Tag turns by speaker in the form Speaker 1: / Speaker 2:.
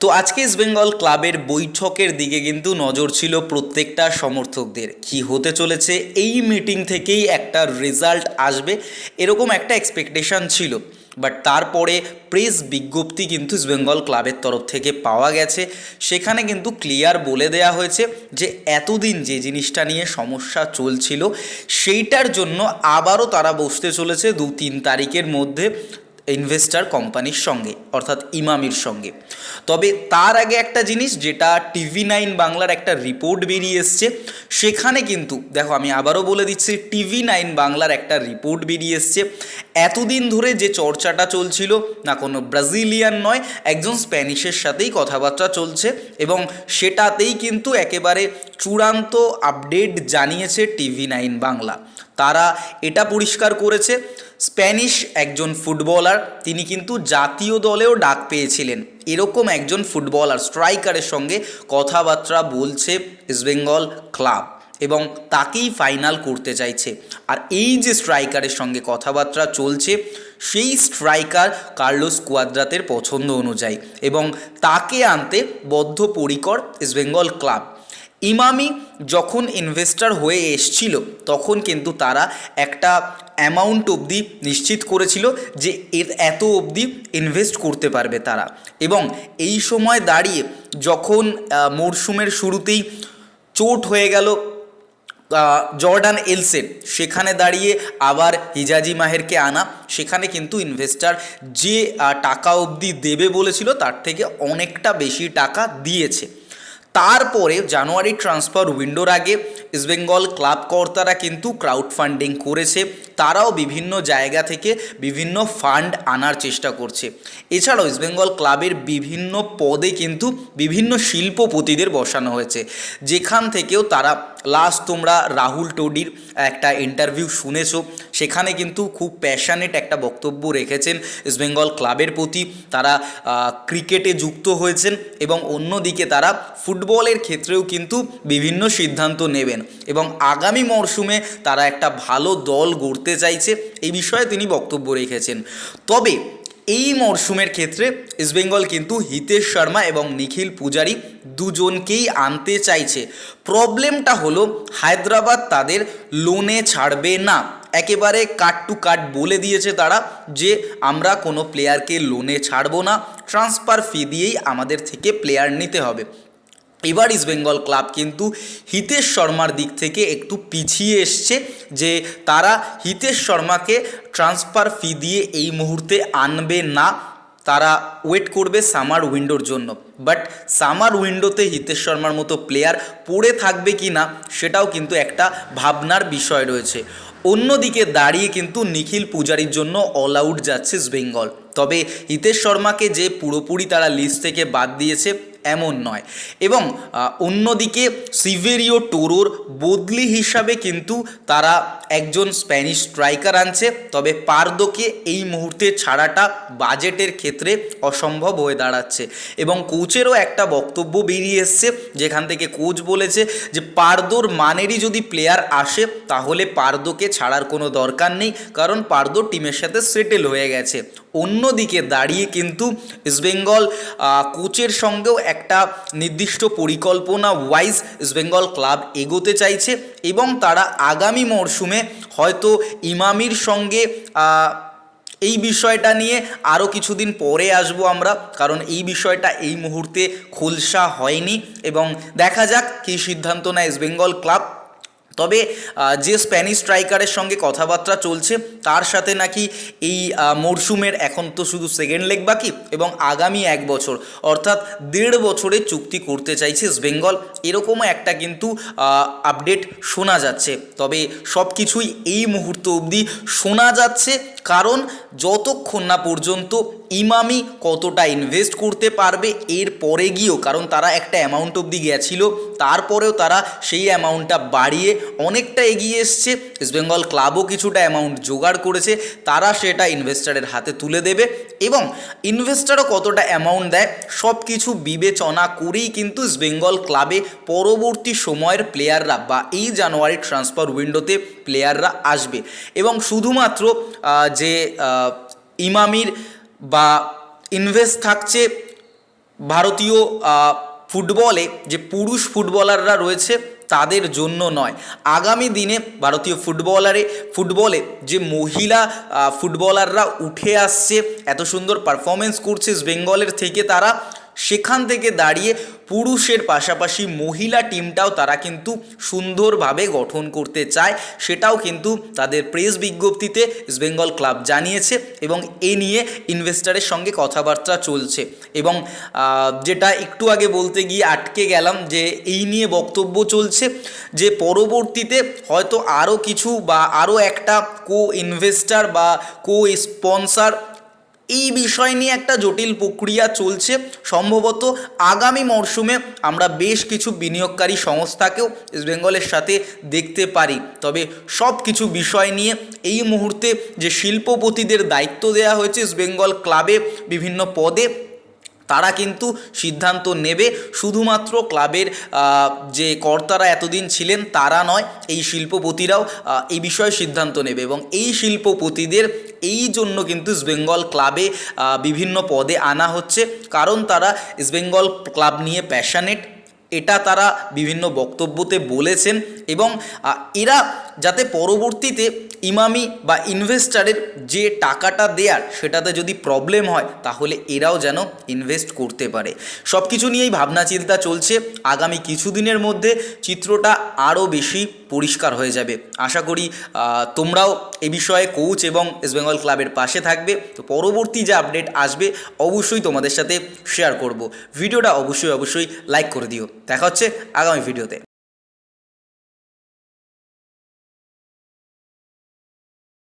Speaker 1: তো আজকে ইস্ট বেঙ্গল ক্লাবের বৈঠকের দিকে কিন্তু নজর ছিল প্রত্যেকটা সমর্থকদের। কি হতে চলেছে? এই মিটিং থেকেই একটা রেজাল্ট আসবে, এরকম একটা এক্সপেকটেশন ছিল। বাট তারপরে প্রেস বিজ্ঞপ্তি কিন্তু ইস্ট বেঙ্গল ক্লাবের তরফ থেকে পাওয়া গেছে। সেখানে কিন্তু ক্লিয়ার বলে দেয়া হয়েছে যে, এতদিন যে জিনিসটা নিয়ে সমস্যা চলছিল, সেইটার জন্য আবারও তারা বসতে চলেছে দু তিন তারিখের মধ্যে। ইনভেস্টার কোম্পানির সঙ্গে, অর্থাৎ ইমামির সঙ্গে। তবে তার আগে একটা জিনিস, যেটা টিভি নাইন বাংলার একটা রিপোর্ট বেরিয়ে এসছে, সেখানে কিন্তু, দেখো আমি আবারও বলে দিচ্ছি, টিভি নাইন বাংলার একটা রিপোর্ট বেরিয়ে এসছে। এতদিন ধরে যে চর্চাটা চলছিল, না কোনো ব্রাজিলিয়ান নয়, একজন স্প্যানিশের সাথেই কথাবার্তা চলছে এবং সেটাতেই কিন্তু একেবারে চূড়ান্ত আপডেট জানিয়েছে টিভি নাইন বাংলা। তারা এটা পরিষ্কার করেছে স্প্যানিশ একজন ফুটবলার, তিনি কিন্তু জাতীয় দলেও ডাক পেয়েছিলেন। এরকম একজন ফুটবলার, স্ট্রাইকারের সঙ্গে কথাবার্তা বলছে ইস্টবেঙ্গল ক্লাব এবং তাকেই ফাইনাল করতে চাইছে। আর এই যে স্ট্রাইকারের সঙ্গে কথাবার্তা চলছে, সেই স্ট্রাইকার কার্লোস কুয়াদ্রাতের পছন্দ অনুযায়ী এবং তাকে আনতে বদ্ধপরিকর ইস্টবেঙ্গল ক্লাব ইমামি যখন ইনভেস্টর হয়ে এসছিল, তখন কিন্তু তারা একটা অ্যামাউন্ট অবধি নিশ্চিত করেছিল যে এর এত অবধি ইনভেস্ট করতে পারবে তারা। এবং এই সময় দাঁড়িয়ে যখন মরশুমের শুরুতেই চোট হয়ে গেল জর্ডান এলসেন সেখানে দাঁড়িয়ে আবার হিজাজি মাহেরকে আনা, সেখানে কিন্তু ইনভেস্টার যে টাকা অবধি দেবে বলেছিল, তার থেকে অনেকটা বেশি টাকা দিয়েছে। তারপরে জানুয়ারি ট্রান্সফার উইন্ডোর আগে ইস্টবেঙ্গল ক্লাব কর্তারা কিন্তু ক্রাউড ফান্ডিং করেছে। তারাও বিভিন্ন জায়গা থেকে বিভিন্ন ফান্ড আনার চেষ্টা করছে। এছাড়াও ইস্টবেঙ্গল ক্লাবের বিভিন্ন পদে কিন্তু বিভিন্ন শিল্পপতিদের বসানো হয়েছে। যেখান থেকেও তারা লাস্ট তোমরা রাহুল টোডির একটা ইন্টারভিউ শুনেছো। সেখানে কিন্তু খুব প্যাশানেট একটা বক্তব্য রেখেছেন ইস্টবেঙ্গল ক্লাবের প্রতি। তারা ক্রিকেটে যুক্ত হয়েছেন এবং অন্যদিকে তারা ফুটবলের ক্ষেত্রেও কিন্তু বিভিন্ন সিদ্ধান্ত নেবেন। এবং আগামী মরশুমে তারা একটা ভালো দল গড়তে চাইছে। এই বিষয়ে তিনি বক্তব্য রেখেছেন। তবে এই মরশুমের ক্ষেত্রে ইস্টবেঙ্গল কিন্তু হিতেশ শর্মা এবং নিখিল পূজারি দুজনকেই আনতে চাইছে। প্রবলেমটা হলো, হায়দ্রাবাদ তাদের লোনে ছাড়বে না। একেবারে কাট টু কাট বলে দিয়েছে তারা যে, আমরা কোনো প্লেয়ারকে লোনে ছাড়বো না। ট্রান্সফার ফি দিয়েই আমাদের থেকে প্লেয়ার নিতে হবে। এবার ইস্ট বেঙ্গল ক্লাব কিন্তু হিতেশ শর্মার দিক থেকে একটু পিছিয়ে এসছে যে তারা হিতেশ শর্মাকে ট্রান্সফার ফি দিয়ে এই মুহূর্তে আনবে না। তারা ওয়েট করবে সামার উইন্ডোর জন্য। বাট সামার উইন্ডোতে হিতেশ শর্মার মতো প্লেয়ার পড়ে থাকবে কি না, সেটাও কিন্তু একটা ভাবনার বিষয় রয়েছে। অন্যদিকে দাঁড়িয়ে কিন্তু নিখিল পূজারির জন্য অল আউট যাচ্ছে বেঙ্গল তবে হিতেশ শর্মাকে যে পুরোপুরি তারা লিস্ট থেকে বাদ দিয়েছে এমন নয়। এবং অন্যদিকে সিভেরিও টোরোর বদলি হিসাবে কিন্তু তারা একজন স্প্যানিশ স্ট্রাইকার আনছে, তবে পার্দোকে এই মুহূর্তে ছাড়াটা বাজেটের ক্ষেত্রে অসম্ভব হয়ে দাঁড়াচ্ছে। এবং কোচেরও একটা বক্তব্য বেরিয়ে এসছে, যেখান থেকে কোচ বলেছে যে পার্দোর মানেরই যদি প্লেয়ার আসে, তাহলে পার্দোকে ছাড়ার কোনো দরকার নেই, কারণ পার্দো টিমের সাথে সেটেল হয়ে গেছে। অন্যদিকে দাঁড়িয়ে কিন্তু ইস্টবেঙ্গল কোচের সঙ্গেও একটা নির্দিষ্ট পরিকল্পনা ওয়াইজ ইস্টবেঙ্গল ক্লাব এগোতে চাইছে এবং তারা আগামী মরশুমে হয়তো ইমামির সঙ্গে এই বিষয়টা নিয়ে আরও কিছুদিন পরে আসব আমরা, কারণ এই বিষয়টা এই মুহূর্তে খোলসা হয়নি এবং দেখা যাক কী সিদ্ধান্ত নেয় ইস্টবেঙ্গল ক্লাব। তবে যে স্প্যানিশ স্ট্রাইকারের সঙ্গে কথাবার্তা চলছে, তার সাথে নাকি এই মরশুমের এখন তো শুধু সেকেন্ড লেগ বাকি এবং আগামী এক বছর, অর্থাৎ দেড় বছরে চুক্তি করতে চাইছে বেঙ্গল এরকমও একটা কিন্তু আপডেট শোনা যাচ্ছে। তবে সব কিছুই এই মুহূর্ত অবধি শোনা যাচ্ছে। কারণ যতক্ষণ না পর্যন্ত ইমামি কতটা ইনভেস্ট করতে পারবে, এর পরে গিয়েও, কারণ তারা একটা অ্যামাউন্ট অবধি গেছিল, তারপরেও তারা সেই অ্যামাউন্টটা বাড়িয়ে অনেকটা এগিয়ে এসছে। ইস্টবেঙ্গল ক্লাবও কিছুটা অ্যামাউন্ট জোগাড় করেছে, তারা সেটা ইনভেস্টারের হাতে তুলে দেবে এবং ইনভেস্টারও কতটা অ্যামাউন্ট দেয় সব কিছু বিবেচনা করেই কিন্তু ইস্টবেঙ্গল ক্লাবে পরবর্তী সময়ের প্লেয়াররা বা এই জানুয়ারি ট্রান্সফার উইন্ডোতে প্লেয়াররা আসবে। এবং শুধুমাত্র যে ইমামির বা ইনভেস্ট থাকছে ভারতীয় ফুটবলে, যে পুরুষ ফুটবলাররা রয়েছে, তাদের জন্য নয়। আগামী দিনে ভারতীয় ফুটবলারে, ফুটবলে যে মহিলা ফুটবলাররা উঠে আসছে, এত সুন্দর পারফরমেন্স করছে বেঙ্গলের থেকে তারা সেখান থেকে দাঁড়িয়ে পুরুষের পাশাপাশি মহিলা টিমটাও তারা কিন্তু সুন্দরভাবে গঠন করতে চায়। সেটাও কিন্তু তাদের প্রেস বিজ্ঞপ্তিতে ইস্টবেঙ্গল ক্লাব জানিয়েছে এবং এ নিয়ে ইনভেস্টারের সঙ্গে কথাবার্তা চলছে। এবং যেটা একটু আগে বলতে গিয়ে আটকে গেলাম যে এই নিয়ে বক্তব্য চলছে যে পরবর্তীতে হয়তো আরও কিছু বা আরও একটা কো ইনভেস্টার বা কো স্পন্সার এই বিষয় নিয়ে একটা জটিল প্রক্রিয়া চলছে। সম্ভবত আগামী মরশুমে আমরা বেশ কিছু বিনিয়োগকারী সংস্থাকেও ইস্টবেঙ্গলের সাথে দেখতে পারি। তবে সব কিছু বিষয় নিয়ে এই মুহূর্তে যে শিল্পপতিদের দায়িত্ব দেওয়া হয়েছে ইস্টবেঙ্গল ক্লাবে বিভিন্ন পদে, তারা কিন্তু সিদ্ধান্ত নেবে। শুধুমাত্র ক্লাবের যে কর্তারা এতদিন ছিলেন তারা নয়, এই শিল্পপতিরাও এই বিষয়ে সিদ্ধান্ত নেবে। এবং এই শিল্পপতিদের এই জন্য কিন্তু ইস্টবেঙ্গল ক্লাবে বিভিন্ন পদে আনা হচ্ছে। কারণ তারা ইস্টবেঙ্গল ক্লাব নিয়ে প্যাশানেট এটা তারা বিভিন্ন বক্তব্যতে বলেছেন এবং এরা যাতে পরবর্তীতে ইমামি বা ইনভেস্টারের যে টাকাটা দেয়ার সেটাতে যদি প্রবলেম হয়, তাহলে এরাও যেন ইনভেস্ট করতে পারে। সব কিছু নিয়েই ভাবনা চিন্তা চলছে। আগামী কিছুদিনের মধ্যে চিত্রটা আরও বেশি পরিষ্কার হয়ে যাবে। আশা করি তোমরাও এ বিষয়ে কোচ এবং ইস্টবেঙ্গল ক্লাবের পাশে থাকবে। তো পরবর্তী যে আপডেট আসবে, অবশ্যই তোমাদের সাথে শেয়ার করব। ভিডিওটা অবশ্যই অবশ্যই লাইক করে দিও। দেখা হচ্ছে আগামী ভিডিওতে